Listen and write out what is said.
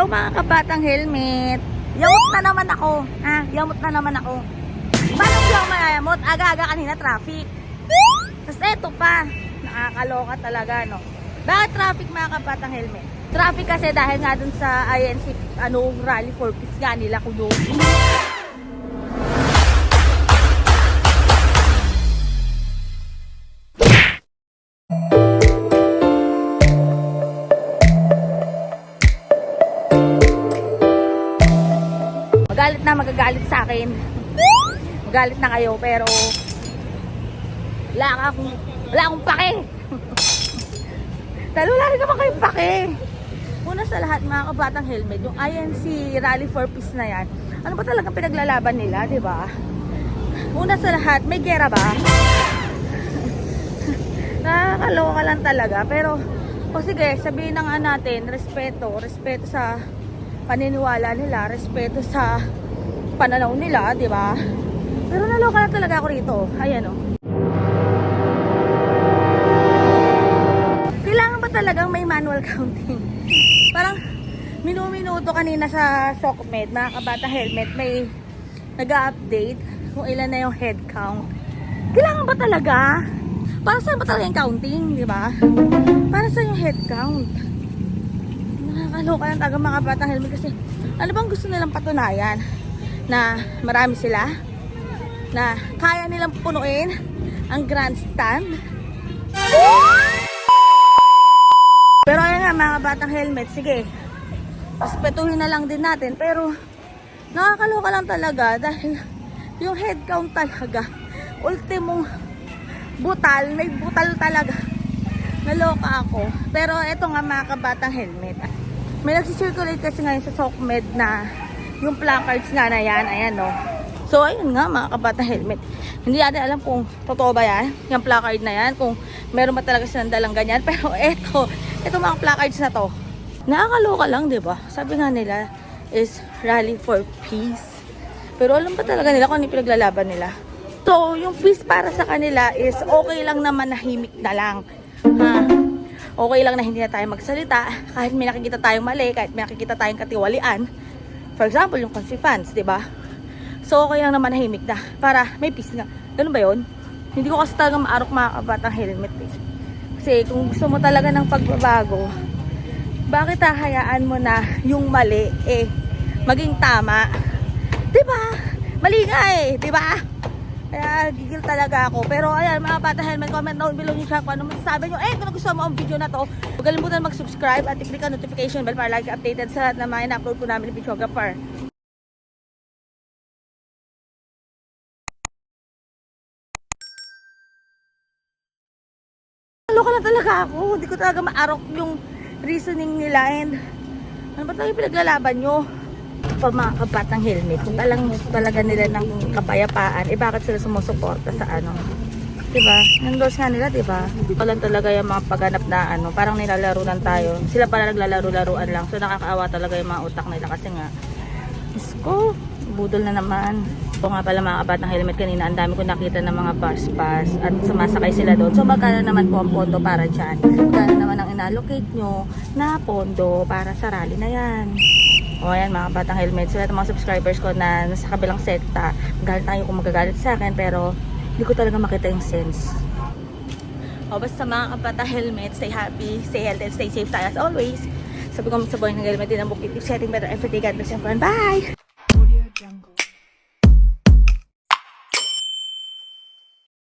Yo mga kabatang helmet. Yamot na naman ako. Ha? Yamot na naman ako. Paano hindi ako mayayamot? Aga-aga kanina traffic. Tapos eto pa. Nakakaloka talaga, no? Bakit traffic mga kabatang helmet? Traffic kasi dahil nga dun sa INC ano, rally for peace nga nila kuno. Magalit na, magagalit sa akin. Magalit na kayo, pero wala akong, wala akong pake. Dahil wala rin naman kayong pake. Una sa lahat, mga kabatang helmet, yung INC Rally for Peace na yan, ano ba talaga pinaglalaban nila, di ba? Una sa lahat, may gera ba? Nakakaloka lang talaga, pero, o sige, sabihin na nga natin, respeto, respeto sa paniniwala nila, respeto sa pananaw nila, di ba? Pero naloka na talaga ako rito. Ayan o. Kailangan ba talagang may manual counting? Parang minuminuto kanina sa SOCMED, mga kabata helmet, may nag-update kung ilan na yung head count. Kailangan ba talaga? Para saan ba talaga yung counting, di ba? Para saan yung head count? Nakakaloka lang talaga mga batang helmet kasi ano bang gusto nilang patunayan? Na marami sila? Na kaya nilang punuin ang grandstand? Pero ayan nga mga batang helmet, sige. Respetuhin na lang din natin pero nakakaloka lang talaga dahil yung head count talaga ultimong butal, may butal talaga. Naloka ako. Pero eto nga mga kabatang helmet. May nagsisirculate kasi ngayon sa SOCMED na yung placards nga na yan. Ayan no. So ayun nga mga kabatang helmet. Hindi natin alam kung totoo ba yan. Yung placard na yan. Kung meron ba talaga silang dalang ganyan. Pero eto. Eto mga placards na to. Nakakaloka lang, di ba? Sabi nga nila is rally for peace. Pero alam ba talaga nila kung ano pinaglalaban nila? So, yung peace para sa kanila is okay lang naman nahimik na lang. Ha? Okay lang na hindi na tayo magsalita. Kahit may nakikita tayong mali, kahit may nakikita tayong katiwalian. For example, yung consifans, di ba? So, okay lang naman nahimik na. Para may peace nga. Ganun ba yun? Hindi ko kasi talaga maarok mga kabatang helmet eh. Kasi kung gusto mo talaga ng pagbabago, bakit hahayaan mo na yung mali eh maging tama? 'Di ba? Mali nga eh, 'di ba? Kaya gigil talaga ako. Pero ayan, mga bata helmet, comment down below nyo siya kung ano masasabi nyo. Eh, kung nagustuhan mo ang video na to, huwag kalimutan mag-subscribe at i-click ang notification bell para lagi updated sa lahat na mga ina-upload po namin ni Videographer. Ano ka lang talaga ako. Hindi ko talaga maarok yung reasoning nila and ano ba talaga pinaglalaban nyo? Pa mga kabatang helmet, kung talang talaga nila ng kapayapaan, eh bakit sila sumusuporta sa ano? Diba? Nandos nga nila, diba? Ito lang talaga yung mga pagganap na ano, parang nilalaro lang tayo. Sila pala naglalaro-laruan lang. So nakakaawa talaga yung mga utak nila kasi nga, Diyos ko, budol na naman. Ito nga pala mga kabat ng helmet kanina, ang dami ko nakita ng mga bus pass at sumasakay sila doon. So magkano naman po ang pondo para dyan? Magkano naman ang inallocate nyo na pondo para sa rally na yan? O ayan mga batang helmet. So ng mga subscribers ko na nasa kabilang sekta, magalit tayo kung magagalit sa akin pero hindi ko talaga makita yung sense. O basta mga kapata helmet, stay happy, stay healthy, and stay safe tayo as always. Sabi ko sa buhay ng helmet din ang bukit. Keep setting better every day. God bless everyone. Bye!